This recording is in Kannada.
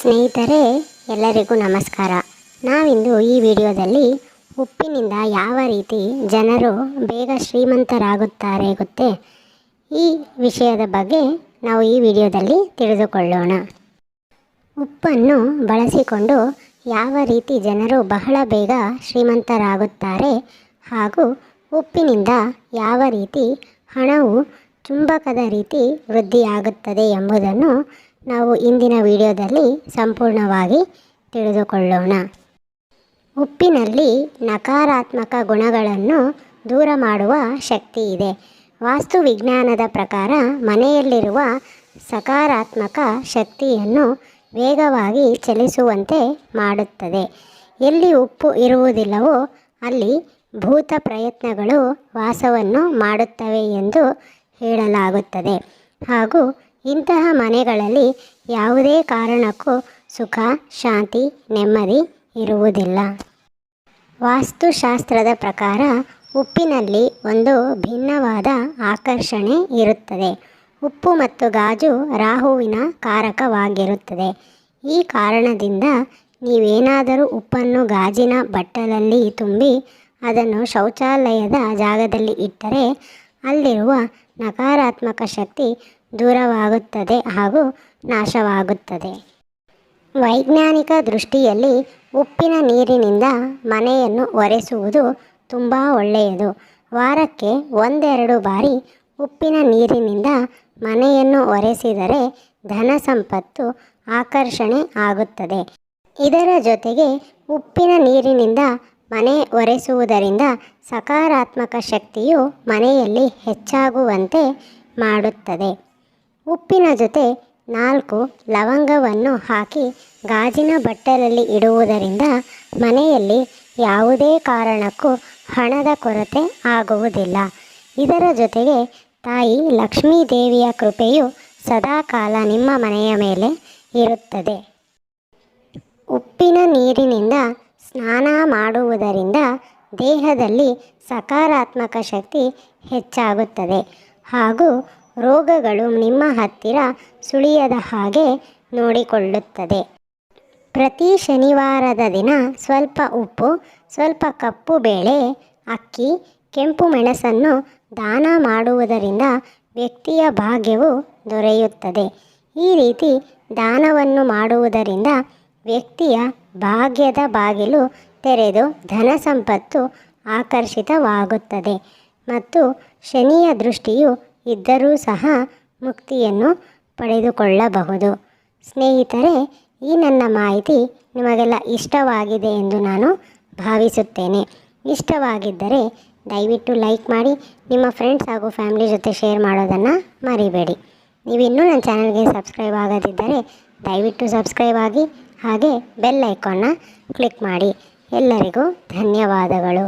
ಸ್ನೇಹಿತರೆ, ಎಲ್ಲರಿಗೂ ನಮಸ್ಕಾರ. ನಾವಿಂದು ಈ ವಿಡಿಯೋದಲ್ಲಿ ಉಪ್ಪಿನಿಂದ ಯಾವ ರೀತಿ ಜನರು ಬೇಗ ಶ್ರೀಮಂತರಾಗುತ್ತಾರೆ ಗೊತ್ತೇ? ಈ ವಿಷಯದ ಬಗ್ಗೆ ನಾವು ಈ ವಿಡಿಯೋದಲ್ಲಿ ತಿಳಿದುಕೊಳ್ಳೋಣ. ಉಪ್ಪನ್ನು ಬಳಸಿಕೊಂಡು ಯಾವ ರೀತಿ ಜನರು ಬಹಳ ಬೇಗ ಶ್ರೀಮಂತರಾಗುತ್ತಾರೆ ಹಾಗೂ ಉಪ್ಪಿನಿಂದ ಯಾವ ರೀತಿ ಹಣವು ಚುಂಬಕದ ರೀತಿ ವೃದ್ಧಿಯಾಗುತ್ತದೆ ಎಂಬುದನ್ನು ನಾವು ಇಂದಿನ ವಿಡಿಯೋದಲ್ಲಿ ಸಂಪೂರ್ಣವಾಗಿ ತಿಳಿದುಕೊಳ್ಳೋಣ. ಉಪ್ಪಿನಲ್ಲಿ ನಕಾರಾತ್ಮಕ ಗುಣಗಳನ್ನು ದೂರ ಮಾಡುವ ಶಕ್ತಿ ಇದೆ. ವಾಸ್ತು ವಿಜ್ಞಾನದ ಪ್ರಕಾರ ಮನೆಯಲ್ಲಿರುವ ಸಕಾರಾತ್ಮಕ ಶಕ್ತಿಯನ್ನು ವೇಗವಾಗಿ ಚಲಿಸುವಂತೆ ಮಾಡುತ್ತದೆ. ಎಲ್ಲಿ ಉಪ್ಪು ಇರುವುದಿಲ್ಲವೋ ಅಲ್ಲಿ ಭೂತ ಪ್ರಯತ್ನಗಳು ವಾಸವನ್ನು ಮಾಡುತ್ತವೆ ಎಂದು ಹೇಳಲಾಗುತ್ತದೆ. ಹಾಗೂ ಇಂತಹ ಮನೆಗಳಲ್ಲಿ ಯಾವುದೇ ಕಾರಣಕ್ಕೂ ಸುಖ, ಶಾಂತಿ, ನೆಮ್ಮದಿ ಇರುವುದಿಲ್ಲ. ವಾಸ್ತುಶಾಸ್ತ್ರದ ಪ್ರಕಾರ ಉಪ್ಪಿನಲ್ಲಿ ಒಂದು ಭಿನ್ನವಾದ ಆಕರ್ಷಣೆ ಇರುತ್ತದೆ. ಉಪ್ಪು ಮತ್ತು ಗಾಜು ರಾಹುವಿನ ಕಾರಕವಾಗಿರುತ್ತದೆ. ಈ ಕಾರಣದಿಂದ ನೀವೇನಾದರೂ ಉಪ್ಪನ್ನು ಗಾಜಿನ ಬಟ್ಟಲಲ್ಲಿ ತುಂಬಿ ಅದನ್ನು ಶೌಚಾಲಯದ ಜಾಗದಲ್ಲಿ ಇಟ್ಟರೆ ಅಲ್ಲಿರುವ ನಕಾರಾತ್ಮಕ ಶಕ್ತಿ ದೂರವಾಗುತ್ತದೆ ಹಾಗೂ ನಾಶವಾಗುತ್ತದೆ. ವೈಜ್ಞಾನಿಕ ದೃಷ್ಟಿಯಲ್ಲಿ ಉಪ್ಪಿನ ನೀರಿನಿಂದ ಮನೆಯನ್ನು ಒರೆಸುವುದು ತುಂಬ ಒಳ್ಳೆಯದು. ವಾರಕ್ಕೆ ಒಂದೆರಡು ಬಾರಿ ಉಪ್ಪಿನ ನೀರಿನಿಂದ ಮನೆಯನ್ನು ಒರೆಸಿದರೆ ಧನ ಸಂಪತ್ತು ಆಕರ್ಷಣೆ ಆಗುತ್ತದೆ. ಇದರ ಜೊತೆಗೆ ಉಪ್ಪಿನ ನೀರಿನಿಂದ ಮನೆ ಒರೆಸುವುದರಿಂದ ಸಕಾರಾತ್ಮಕ ಶಕ್ತಿಯು ಮನೆಯಲ್ಲಿ ಹೆಚ್ಚಾಗುವಂತೆ ಮಾಡುತ್ತದೆ. ಉಪ್ಪಿನ ಜೊತೆ ನಾಲ್ಕು ಲವಂಗವನ್ನು ಹಾಕಿ ಗಾಜಿನ ಬಟ್ಟಲಲ್ಲಿ ಇಡುವುದರಿಂದ ಮನೆಯಲ್ಲಿ ಯಾವುದೇ ಕಾರಣಕ್ಕೂ ಹಣದ ಕೊರತೆ ಆಗುವುದಿಲ್ಲ. ಇದರ ಜೊತೆಗೆ ತಾಯಿ ಲಕ್ಷ್ಮೀ ದೇವಿಯ ಕೃಪೆಯು ಸದಾಕಾಲ ನಿಮ್ಮ ಮನೆಯ ಮೇಲೆ ಇರುತ್ತದೆ. ಉಪ್ಪಿನ ನೀರಿನಿಂದ ಸ್ನಾನ ಮಾಡುವುದರಿಂದ ದೇಹದಲ್ಲಿ ಸಕಾರಾತ್ಮಕ ಶಕ್ತಿ ಹೆಚ್ಚಾಗುತ್ತದೆ ಹಾಗೂ ರೋಗಗಳು ನಿಮ್ಮ ಹತ್ತಿರ ಸುಳಿಯದ ಹಾಗೆ ನೋಡಿಕೊಳ್ಳುತ್ತದೆ. ಪ್ರತಿ ಶನಿವಾರದ ದಿನ ಸ್ವಲ್ಪ ಉಪ್ಪು, ಸ್ವಲ್ಪ ಕಪ್ಪು ಬೇಳೆ, ಅಕ್ಕಿ, ಕೆಂಪು ಮೆಣಸನ್ನು ದಾನ ಮಾಡುವುದರಿಂದ ವ್ಯಕ್ತಿಯ ಭಾಗ್ಯವು ದೊರೆಯುತ್ತದೆ. ಈ ರೀತಿ ದಾನವನ್ನು ಮಾಡುವುದರಿಂದ ವ್ಯಕ್ತಿಯ ಭಾಗ್ಯದ ಬಾಗಿಲು ತೆರೆದು ಧನ ಸಂಪತ್ತು ಆಕರ್ಷಿತವಾಗುತ್ತದೆ. ಮತ್ತು ಶನಿಯ ದೃಷ್ಟಿಯು ಇದ್ದರೂ ಸಹ ಮುಕ್ತಿಯನ್ನು ಪಡೆದುಕೊಳ್ಳಬಹುದು. ಸ್ನೇಹಿತರೆ, ಈ ನನ್ನ ಮಾಹಿತಿ ನಿಮಗೆಲ್ಲ ಇಷ್ಟವಾಗಿದೆ ಎಂದು ನಾನು ಭಾವಿಸುತ್ತೇನೆ. ಇಷ್ಟವಾಗಿದ್ದರೆ ದಯವಿಟ್ಟು ಲೈಕ್ ಮಾಡಿ, ನಿಮ್ಮ ಫ್ರೆಂಡ್ಸ್ ಹಾಗೂ ಫ್ಯಾಮಿಲಿ ಜೊತೆ ಶೇರ್ ಮಾಡೋದನ್ನು ಮರಿಬೇಡಿ. ನೀವು ಇನ್ನೂ ನನ್ನ ಚಾನಲ್ಗೆ ಸಬ್ಸ್ಕ್ರೈಬ್ ಆಗದಿದ್ದರೆ ದಯವಿಟ್ಟು ಸಬ್ಸ್ಕ್ರೈಬ್ ಆಗಿ ಹಾಗೆ ಬೆಲ್ ಐಕಾನ್ನ ಕ್ಲಿಕ್ ಮಾಡಿ. ಎಲ್ಲರಿಗೂ ಧನ್ಯವಾದಗಳು.